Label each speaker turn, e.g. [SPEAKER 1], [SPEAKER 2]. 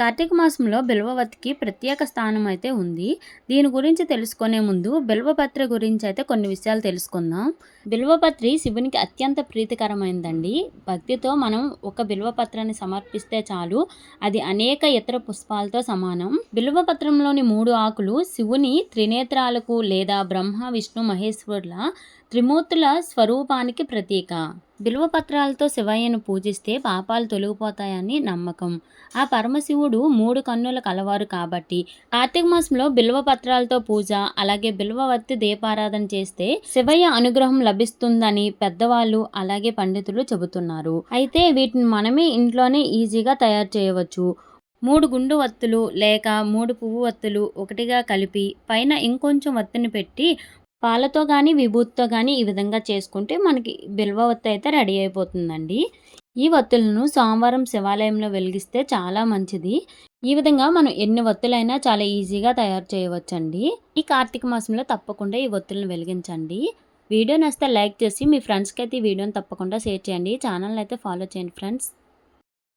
[SPEAKER 1] కార్తీక మాసంలో బిల్వవతికి ప్రత్యేక స్థానం అయితే ఉంది. దీని గురించి తెలుసుకునే ముందు బిల్వపత్రి గురించి అయితే కొన్ని విషయాలు తెలుసుకుందాం. బిల్వపత్రి శివునికి అత్యంత ప్రీతికరమైందండి. భక్తితో మనం ఒక బిల్వపత్రాన్ని సమర్పిస్తే చాలు. అది అనేక ఇతర పుష్పాలతో సమానం. బిల్వపత్రంలోని మూడు ఆకులు శివుని త్రినేత్రాలకు లేదా బ్రహ్మ విష్ణు మహేశ్వరుల త్రిమూర్తుల స్వరూపానికి ప్రతీక. బిల్వపత్రాలతో శివయ్యను పూజిస్తే పాపాలు తొలగిపోతాయని నమ్మకం. ఆ పరమశివుడు మూడు కన్నుల కలవారు కాబట్టి కార్తీక మాసంలో బిల్వపత్రాలతో పూజ అలాగే బిల్వవత్తి దీపారాధన చేస్తే శివయ్య అనుగ్రహం లభిస్తుందని పెద్దవాళ్ళు అలాగే పండితులు చెబుతున్నారు. అయితే వీటిని మనమే ఇంట్లోనే ఈజీగా తయారు చేయవచ్చు. మూడు గుండు వత్తులు లేక మూడు పువ్వు వత్తులు ఒకటిగా కలిపి పైన ఇంకొంచెం వత్తిని పెట్టి పాలతో కానీ విభూతితో కానీ ఈ విధంగా చేసుకుంటే మనకి బిల్వ ఒత్తి అయితే రెడీ అయిపోతుందండి. ఈ వత్తులను సోమవారం శివాలయంలో వెలిగిస్తే చాలా మంచిది. ఈ విధంగా మనం ఎన్ని వత్తులైనా చాలా ఈజీగా తయారు చేయవచ్చండి. ఈ కార్తీక మాసంలో తప్పకుండా ఈ వత్తులను వెలిగించండి. వీడియో నచ్చితే లైక్ చేసి మీ ఫ్రెండ్స్కి అయితే ఈ వీడియోని తప్పకుండా షేర్ చేయండి. ఛానల్ అయితే ఫాలో చేయండి ఫ్రెండ్స్.